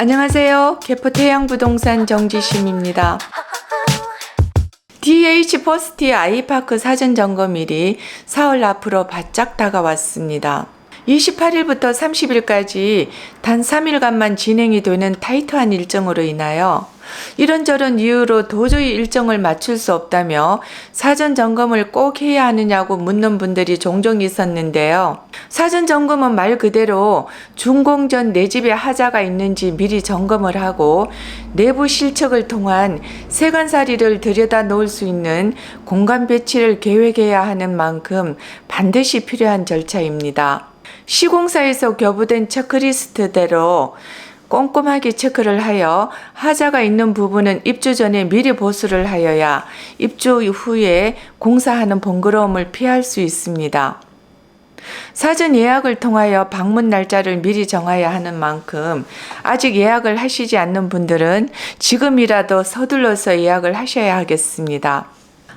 안녕하세요. 개포 태양부동산 정지심입니다. DH 퍼스티 아이파크 사전 점검일이 사흘 앞으로 바짝 다가왔습니다. 28일부터 30일까지 단 3일간만 진행이 되는 타이트한 일정으로 인하여 이런저런 이유로 도저히 일정을 맞출 수 없다며 사전 점검을 꼭 해야 하느냐고 묻는 분들이 종종 있었는데요. 사전 점검은 말 그대로 준공 전 내 집에 하자가 있는지 미리 점검을 하고 내부 실측을 통한 세간살이를 들여다 놓을 수 있는 공간 배치를 계획해야 하는 만큼 반드시 필요한 절차입니다. 시공사에서 교부된 체크리스트대로 꼼꼼하게 체크를 하여 하자가 있는 부분은 입주 전에 미리 보수를 하여야 입주 후에 공사하는 번거로움을 피할 수 있습니다. 사전 예약을 통하여 방문 날짜를 미리 정해야 하는 만큼 아직 예약을 하시지 않는 분들은 지금이라도 서둘러서 예약을 하셔야 하겠습니다.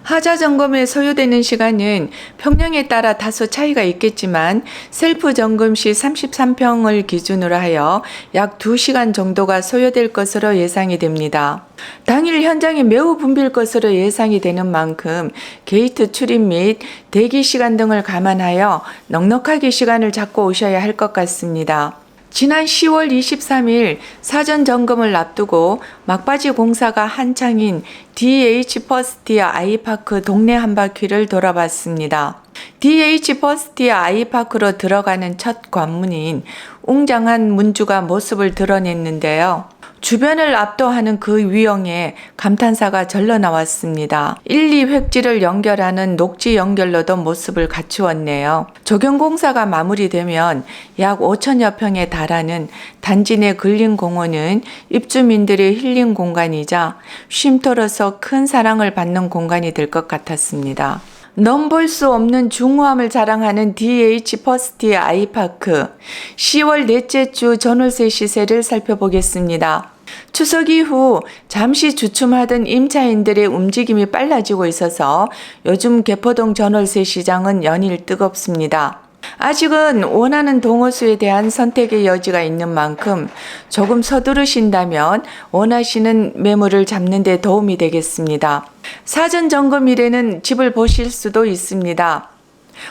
하자 점검에 소요되는 시간은 평량에 따라 다소 차이가 있겠지만 셀프 점검 시 33평을 기준으로 하여 약 2시간 정도가 소요될 것으로 예상이 됩니다. 당일 현장이 매우 붐빌 것으로 예상이 되는 만큼 게이트 출입 및 대기 시간 등을 감안하여 넉넉하게 시간을 잡고 오셔야 할 것 같습니다. 지난 10월 23일 사전 점검을 앞두고 막바지 공사가 한창인 DH 퍼스티아 아이파크 동네 한 바퀴를 돌아봤습니다. DH 퍼스티아 아이파크로 들어가는 첫 관문인 웅장한 문주가 모습을 드러냈는데요. 주변을 압도하는 그 위형에 감탄사가 절로 나왔습니다. 1, 2획지를 연결하는 녹지 연결로도 모습을 갖추었네요. 조경공사가 마무리되면 약 5천여 평에 달하는 단지 내 근린 공원은 입주민들의 힐링 공간이자 쉼터로서 큰 사랑을 받는 공간이 될 것 같았습니다. 넘볼 수 없는 중후함을 자랑하는 DH 퍼스티 아이파크 10월 넷째 주 전월세 시세를 살펴보겠습니다. 추석 이후 잠시 주춤하던 임차인들의 움직임이 빨라지고 있어서 요즘 개포동 전월세 시장은 연일 뜨겁습니다. 아직은 원하는 동호수에 대한 선택의 여지가 있는 만큼 조금 서두르신다면 원하시는 매물을 잡는 데 도움이 되겠습니다. 사전 점검일에는 집을 보실 수도 있습니다.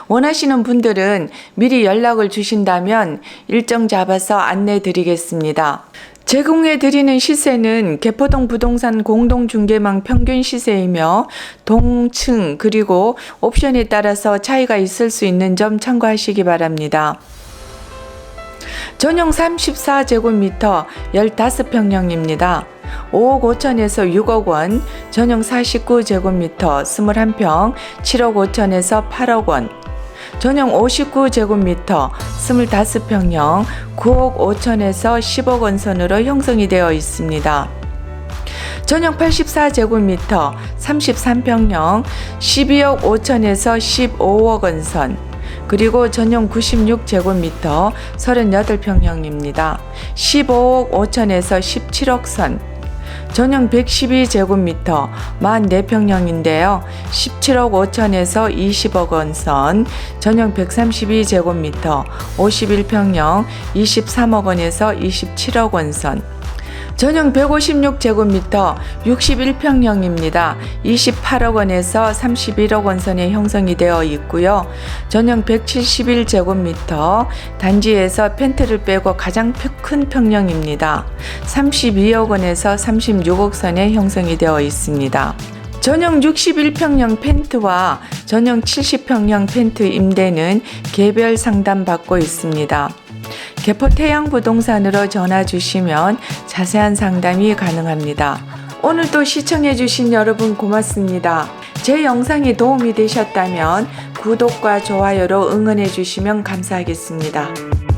원하시는 분들은 미리 연락을 주신다면 일정 잡아서 안내 드리겠습니다. 제공해 드리는 시세는 개포동 부동산 공동중개망 평균 시세이며 동층 그리고 옵션에 따라서 차이가 있을 수 있는 점 참고하시기 바랍니다. 전용 34제곱미터 15평형입니다. 5억 5천에서 6억 원, 전용 49제곱미터 21평 7억 5천에서 8억 원, 전용 59제곱미터 25평형 9억 5천에서 10억 원 선으로 형성이 되어 있습니다. 전용 84제곱미터 33평형 12억 5천에서 15억 원 선, 그리고 전용 96제곱미터 38평형입니다. 15억 5천에서 17억 선, 전용 112제곱미터 44평형인데요. 17억 5천에서 20억 원 선, 전용 132제곱미터 51평형 23억 원에서 27억 원 선, 전용 156제곱미터 61평형입니다. 28억 원에서 31억 원 선에 형성이 되어 있고요. 전용 171제곱미터 단지에서 펜트를 빼고 가장 큰 평형입니다. 32억 원에서 36억 선에 형성이 되어 있습니다. 전용 61평형 펜트와 전용 70평형 펜트 임대는 개별 상담 받고 있습니다. 개포 태양부동산으로 전화 주시면 자세한 상담이 가능합니다. 오늘도 시청해주신 여러분 고맙습니다. 제 영상이 도움이 되셨다면 구독과 좋아요로 응원해 주시면 감사하겠습니다.